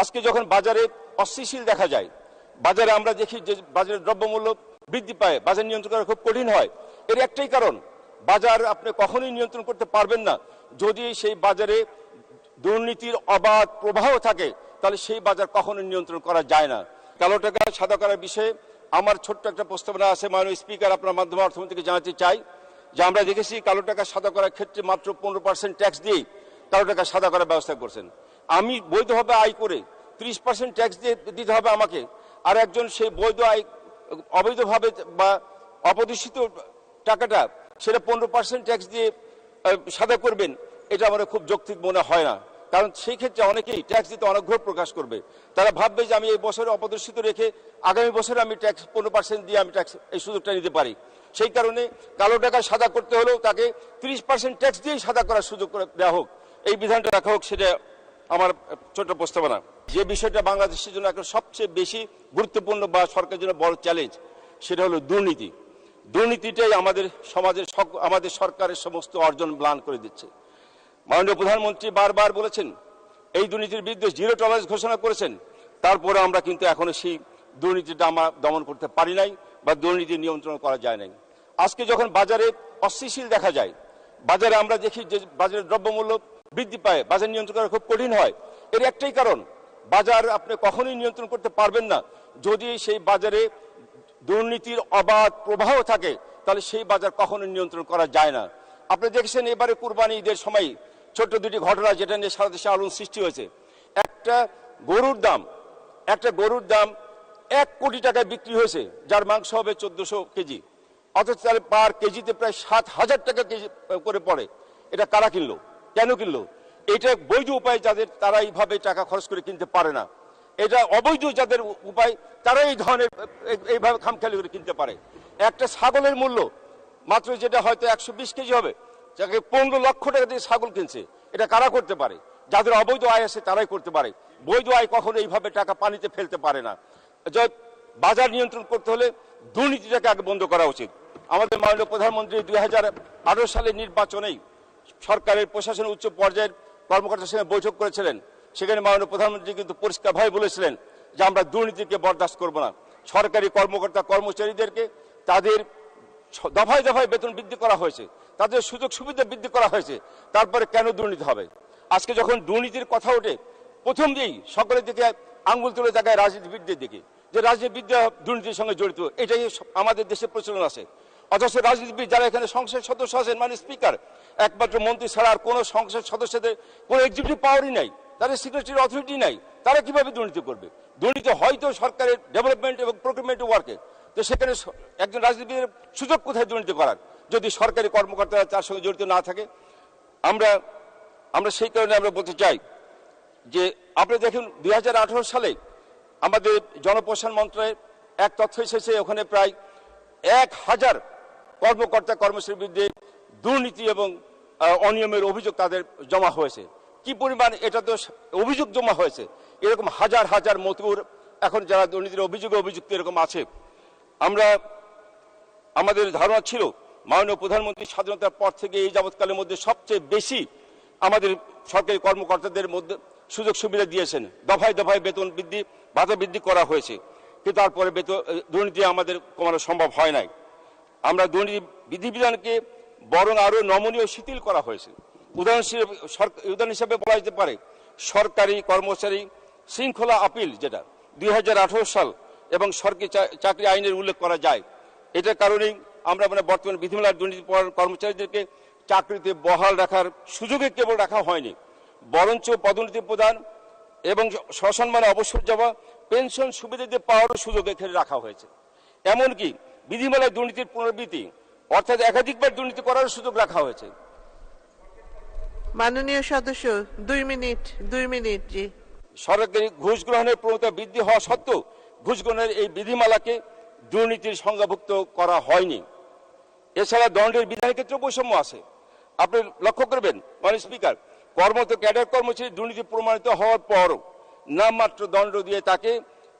আজকে যখন বাজারে অস্থিতিশীল দেখা যায়, বাজারে আমরা দেখি যে বাজারের দ্রব্যমূল্য বৃদ্ধি পায়, বাজার নিয়ন্ত্রণ করা খুব কঠিন হয়। এর একটাই কারণ, বাজার আপনি কখনোই নিয়ন্ত্রণ করতে পারবেন না। যদি সেই বাজারে দুর্নীতির অবাধ প্রবাহ থাকে, তাহলে সেই বাজার কখনো নিয়ন্ত্রণ করা যায় না। কালো টাকা, সাদা করার বিষয়ে আমার ছোট্ট একটা প্রস্তাবনা আছে, মাননীয় স্পিকার, আপনার মাধ্যমে অর্থমন্ত্রীকে জানাতে চাই যে আমরা দেখেছি কালো টাকা, সাদা করার ক্ষেত্রে মাত্র পনেরো পার্সেন্ট ট্যাক্স দিয়েই কালো টাকা, সাদা করার ব্যবস্থা করছেন। আমি বৈধভাবে আয় করে, ত্রিশ পার্সেন্ট ট্যাক্স দিয়ে দিতে হবে আমাকে। আর একজন সেই বৈধ আয়, অবৈধভাবে বা অপদূষিত টাকাটা সেটা পনেরো পার্সেন্ট ট্যাক্স দিয়ে সাদা করবেন, এটা আমার খুব যৌক্তিক মনে হয় না। কারণ সেই ক্ষেত্রে অনেকেই ট্যাক্স দিতে অনেক অনগ্রহ প্রকাশ করবে। তারা ভাববে যে আমি এই বছরে অপদর্শিত রেখে আগামী বছরে আমি ট্যাক্স পনেরো পার্সেন্ট দিয়ে আমি ট্যাক্স এই সুযোগটা নিতে পারি। সেই কারণে কালো টাকা সাদা করতে হলেও তাকে তিরিশ পার্সেন্ট ট্যাক্স দিয়েই সাদা করার সুযোগ দেওয়া হোক। এই বিধানটা রাখা হোক, সেটা আমার ছোট প্রস্তাবনা যে বিষয়টা বাংলাদেশের জন্য এখন সবচেয়ে বেশি গুরুত্বপূর্ণ বা সরকারের জন্য বড় চ্যালেঞ্জ সেটা হলো দুর্নীতি। দুর্নীতিটাই আমাদের সমাজের আমাদের সরকারের সমস্ত অর্জন ম্লান করে দিচ্ছে। মাননীয় প্রধানমন্ত্রী বারবার বলেছেন, এই দুর্নীতির বিরুদ্ধে জিরো টলারেন্স ঘোষণা করেছেন। তারপরে আমরা কিন্তু এখনও সেই দুর্নীতিটা আমরা দমন করতে পারি নাই বা দুর্নীতি নিয়ন্ত্রণ করা যায় নাই। আজকে যখন বাজারে অস্থিশীল দেখা যায়, বাজারে আমরা দেখি যে বাজারের দ্রব্যমূল্য বৃদ্ধি পায়, বাজার নিয়ন্ত্রণ করা খুব কঠিন হয়। এর একটাই কারণ, বাজার আপনি কখনোই নিয়ন্ত্রণ করতে পারবেন না। যদি সেই বাজারে দুর্নীতির অবাধ প্রবাহ থাকে, তাহলে সেই বাজার কখনো নিয়ন্ত্রণ করা যায় না। আপনি দেখেছেন এবারে কুরবানি ঈদের সময় ছোট্ট দুটি ঘটনা যেটা নিয়ে সারা দেশে আলোড়ন সৃষ্টি হয়েছে। একটা গরুর দাম, একটা গরুর দাম এক কোটি টাকায় বিক্রি হয়েছে, যার মাংস হবে চোদ্দশো কেজি। অথচ তার পার কেজিতে প্রায় সাত হাজার টাকা কেজি করে পড়ে। এটা কারা কিনলো? কেন কিনলো? এটা বৈধ উপায় যাদের তারা এইভাবে টাকা খরচ করে কিনতে পারে না। এটা অবৈধ যাদের উপায় তারা এই ধরনের এইভাবে খামখেয়ালি করে কিনতে পারে। একটা ছাগলের মূল্য, মাত্র যেটা হয়তো একশো বিশ কেজি হবে, যাকে পনেরো লক্ষ টাকা দিয়ে ছাগল কিনছে, এটা কারা করতে পারে? যাদের অবৈধ আয় আছে তারাই করতে পারে। বৈধ আয় কখনো এইভাবে টাকা পানিতে ফেলতে পারে না। বাজার নিয়ন্ত্রণ করতে হলে দুর্নীতিটাকে আগে বন্ধ করা উচিত। আমাদের মাননীয় প্রধানমন্ত্রী দুই সালের নির্বাচনেই সরকারের প্রশাসনের উচ্চ পর্যায়ের কর্মকর্তার সঙ্গে বৈঠক করেছিলেন। সেখানে মাননীয় প্রধানমন্ত্রী কিন্তু পরিষ্কারভাবে বলেছিলেন যে আমরা দুর্নীতিকে বরদাস্ত করব না। সরকারি কর্মকর্তা কর্মচারীদেরকে তাদের দফায় দফায় বেতন বৃদ্ধি করা হয়েছে, তাদের সুযোগ সুবিধা বৃদ্ধি করা হয়েছে, তারপরে কেন দুর্নীতি হবে? আজকে যখন দুর্নীতির কথা ওঠে, প্রথম দিয়েই সকলের দিকে আঙ্গুল তুলে তাকায় রাজনীতিবিদদের দিকে, যে রাজনীতিবিদরা দুর্নীতির সঙ্গে জড়িত, এটাই আমাদের দেশে প্রচলন আছে। অথচ রাজনীতিবিদ যারা এখানে সংসদ সদস্য আছেন মানে স্পিকার একমাত্র মন্ত্রী ছাড়া আর কোনো সংসদ সদস্যদের কোনো এক্সিকিউটিভ পাওয়ারই নাই। তাদের সিক্রেটারি অথরিটি নাই। তারা কীভাবে দুর্নীতি করবে? দুর্নীতি হয়তো সরকারের ডেভেলপমেন্ট এবং প্রকিউরমেন্ট ওয়ার্কে তো সেখানে একজন রাজনীতিবিদের সুযোগ কোথায় দুর্নীতি করার? যদি সরকারি কর্মকর্তারা তার সঙ্গে জড়িত না থাকে। আমরা আমরা সেই কারণে আমরা বলতে চাই যে, আপনি দেখুন দু হাজার আঠারো সালে আমাদের জনপ্রশাসন মন্ত্রণালয়ের এক তথ্য এসেছে, ওখানে প্রায় এক হাজার কর্মকর্তা কর্মচারীর বিরুদ্ধে দুর্নীতি এবং অনিয়মের অভিযোগ তাদের জমা হয়েছে। কি পরিমাণ এটা তো অভিযোগ জমা হয়েছে? এরকম হাজার হাজার মতুর এখন যারা দুর্নীতির অভিযোগে অভিযুক্ত এরকম আছে। আমরা, আমাদের ধারণা ছিল মাননীয় প্রধানমন্ত্রী স্বাধীনতার পর থেকে এই যাবৎকালের মধ্যে সবচেয়ে বেশি আমাদের সরকারি কর্মকর্তাদের মধ্যে সুযোগ সুবিধা দিয়েছেন। দফায় দফায় বেতন বৃদ্ধি, ভাতা বৃদ্ধি করা হয়েছে। কিন্তু তারপরে বেতন, দুর্নীতি আমাদের কমানো সম্ভব হয় নাই। আমরা দুর্নীতি বিধিবিধানকে বরং আরও নমনীয় শিথিল করা হয়েছে। উদাহরণ হিসেবে উদাহরণ বলা যেতে পারে, সরকারি কর্মচারী শৃঙ্খলা আপিল যেটা দুই হাজার আঠারো সাল এবং সরকারি চাকরি আইনের উল্লেখ করা যায়। এটার কারণেই আমরা মানে বর্তমান বিধিমালার দুর্নীতি কর্মচারীদেরকে চাকরিতে বহাল রাখার সুযোগে কেবল রাখা হয়নি, বরঞ্চ পদোন্নতি প্রদান এবং সসম্মানে অবসর যাওয়া, পেনশন সুবিধা দিয়ে পাওয়ারও সুযোগ এখানে রাখা হয়েছে। এমনকি বিধিমালায় দুর্নীতির পুনরাবৃত্তি অর্থাৎ একাধিকবার দুর্নীতি করার সুযোগ রাখা হয়েছে। মাননীয় সদস্য দুই মিনিট দুই মিনিট জি। সরকারি ঘুষ গ্রহণের প্রবণতা বৃদ্ধি হওয়া সত্ত্বেও ঘুষ গ্রহণের এই বিধিমালাকে দুর্নীতির সংজ্ঞাভুক্ত করা হয়নি। এছাড়া দণ্ডের বিধানের ক্ষেত্রে বৈষম্য আছে। আপনি লক্ষ্য করবেন মানে স্পিকার কর্মরত ক্যাডার কর্মচারী দুর্নীতি প্রমাণিত হওয়ার পরও নামমাত্র দণ্ড দিয়ে তাকে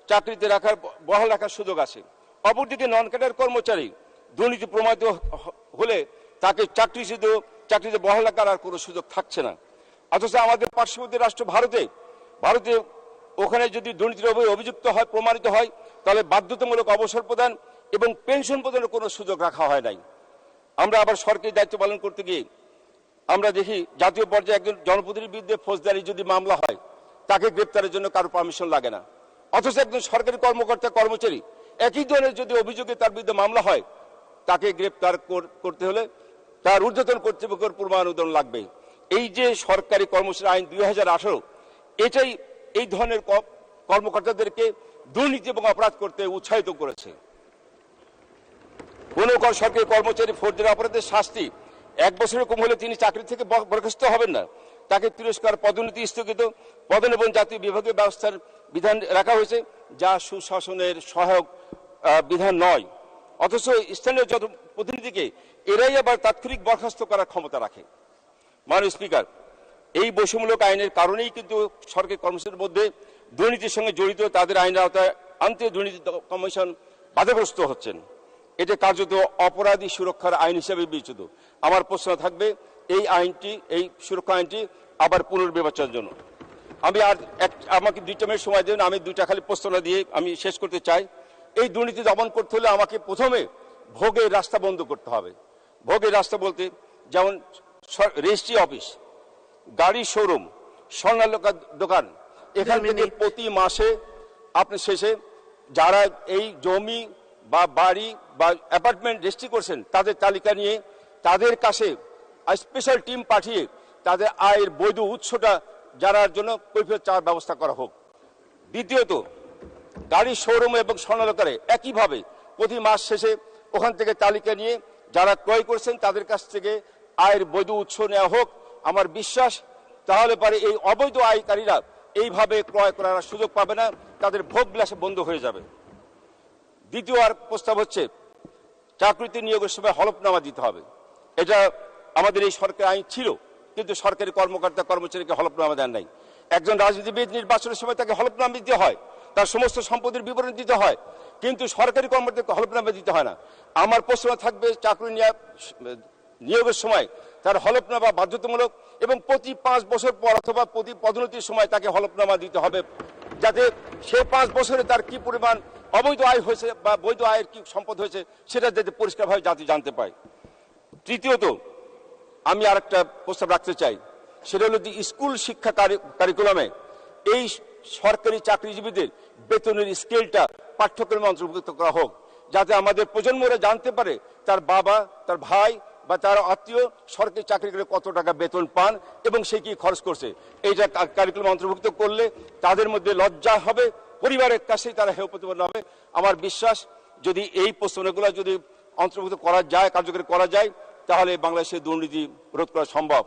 চাকরিতে রাখার বহাল রাখার সুযোগ আছে। অপরদিকে নন ক্যাডার কর্মচারী দুর্নীতি প্রমাণিত হলে তাকে চাকরি চাকরিচিত চাকরিতে বহাল আর কোনো সুযোগ থাকছে না। অথচ আমাদের পার্শ্ববর্তী রাষ্ট্র ভারতে ভারতে ওখানে যদি দুর্নীতির অভি- অভিযুক্ত হয়, প্রমাণিত হয়, তাহলে বাধ্যতামূলক অবসর প্রদান এবং পেনশন প্রদানের কোনো সুযোগ রাখা হয় নাই। আমরা আবার সরকারি দায়িত্ব পালন করতে গিয়ে আমরা দেখি জাতীয় পর্যায়ে একজন জনপ্রতিনিধির বিরুদ্ধে ফৌজদারি যদি মামলা হয়, তাকে গ্রেপ্তারের জন্য কারও পারমিশন লাগে না। অথচ একজন সরকারি কর্মকর্তা, কর্মচারী একই ধরনের যদি অভিযোগে তার বিরুদ্ধে মামলা হয় তাকে গ্রেপ্তার করতে হলে তার ঊর্ধ্বতন কর্তৃপক্ষের পূর্বানুদান লাগবে। এই যে সরকারি কর্মচারী আইন দুই হাজার আঠারো, এটাই এই ধরনের কর্মকর্তাদেরকে দুর্নীতি এবং অপরাধ করতে উৎসাহিত করেছে। কোন সরকারি কর্মচারী ফৌজদারি অপরাধের শাস্তি এক বছরের কম হলে তিনি চাকরি থেকে বরখাস্ত হবেন না। তাকে তিরস্কার, পদোন্নতি স্থগিত, পদন এবং জাতীয় বিভাগীয় ব্যবস্থার বিধান রাখা হয়েছে, যা সুশাসনের সহায়ক বিধান নয়। অথচ স্থানীয় যত প্রতিনিধিকে, এরাই আবার তাৎক্ষণিক বরখাস্ত করার ক্ষমতা রাখে। মাননীয় স্পিকার, এই বৈষম্যমূলক আইনের কারণেই কিন্তু সরকারি কর্মসূচির মধ্যে দুর্নীতির সঙ্গে জড়িত তাদের আইনের আওতায় আনতে দুর্নীতি কমিশন বাধাগ্রস্ত হচ্ছেন। এটা কার্যত অপরাধী সুরক্ষার আইন হিসেবে বিবেচিত। আমার প্রশ্ন থাকবে, এই আইনটি, এই সুরক্ষা আইনটি আবার পুনর্বিবেচনার জন্য। আমি আর এক, আমাকে দুইটা মিনিট সময় দেন, আমি দুইটা খালি প্রশ্ন দিয়ে আমি শেষ করতে চাই। এই দুর্নীতি দমন করতে হলে আমাকে প্রথমে ভোগের রাস্তা বন্ধ করতে হবে। ভোগের রাস্তা বলতে যেমন রেজিস্ট্রি অফিস গাড়ি শোরুম স্বর্ণালকা দোকান এখান থেকে প্রতি মাসে আপনি শেষে যারা এই জমি বা বাড়ি বা অ্যাপার্টমেন্ট রেজিস্ট্রি করছেন তাদের তালিকা নিয়ে তাদের কাছে স্পেশাল টিম পাঠিয়ে তাদের আয়ের বৈধ উৎসটা জানার জন্য কৈফিয়ত চাওয়ার ব্যবস্থা করা হোক। দ্বিতীয়ত গাড়ির শোরুম এবং স্বর্ণালকারে একইভাবে প্রতি মাস শেষে ওখান থেকে তালিকা নিয়ে যারা ক্রয় করছেন তাদের কাছ থেকে আয়ের বৈধ উৎস নেওয়া হোক। আমার বিশ্বাস তাহলে পারে এই অবৈধ আয়কারীরা এইভাবে ক্রয় করার সুযোগ পাবে না। তাদের ভোগ বিলাসে বন্ধ হয়ে যাবে। দ্বিতীয় আর প্রস্তাব হচ্ছে, চাকরিতে নিয়োগের সময় হলফনামা দিতে হবে। এটা আমাদের এই সরকার আইন ছিল, কিন্তু সরকারি কর্মকর্তা কর্মচারীকে হলফনামা দেন নাই। একজন রাজনীতিবিদ নির্বাচনের সময় তাকে হলফনামা দিতে হয়। তার সমস্ত সম্পত্তির বিবরণ দিতে হয়, কিন্তু সরকারি কর্মকর্তাকে হলফনামা দিতে হয় না। আমার প্রশ্ন থাকবে চাকরি নিয়া- নিয়োগের সময় তার হলফনামা বাধ্যতামূলক এবং প্রতি পাঁচ বছর পর অথবা প্রতি পদোন্নতির সময় তাকে হলফনামা দিতে হবে, যাতে সে পাঁচ বছরে তার কি পরিমাণ অবৈধ আয় হয়েছে বা বৈধ আয়ের কি সম্পদ হয়েছে সেটা যাতে পরিষ্কারভাবে জাতি জানতে পায়। তৃতীয়ত, আমি আর একটা প্রস্তাব রাখতে চাই, সেটা হলো যে স্কুল শিক্ষা কারি- কারিকুলামে এই সরকারি চাকরিজীবীদের বেতনের স্কেলটা পাঠ্যক্রমে অন্তর্ভুক্ত করা হোক, যাতে আমাদের প্রজন্মরা জানতে পারে তার বাবা, তার ভাই বা তার আত্মীয় সরকারি চাকরি করে কত টাকা বেতন পান এবং সে কি খরচ করছে। এইটা কারিকুলাম অন্তর্ভুক্ত করলে তাদের মধ্যে লজ্জা হবে, পরিবারের কাছেই তারা হেয় প্রতিপন্ন হবে। আমার বিশ্বাস, যদি এই প্রশ্নগুলো যদি অন্তর্ভুক্ত করা যায়, কার্যকরী করা যায়, তাহলে বাংলাদেশের দুর্নীতি রোধ করা সম্ভব।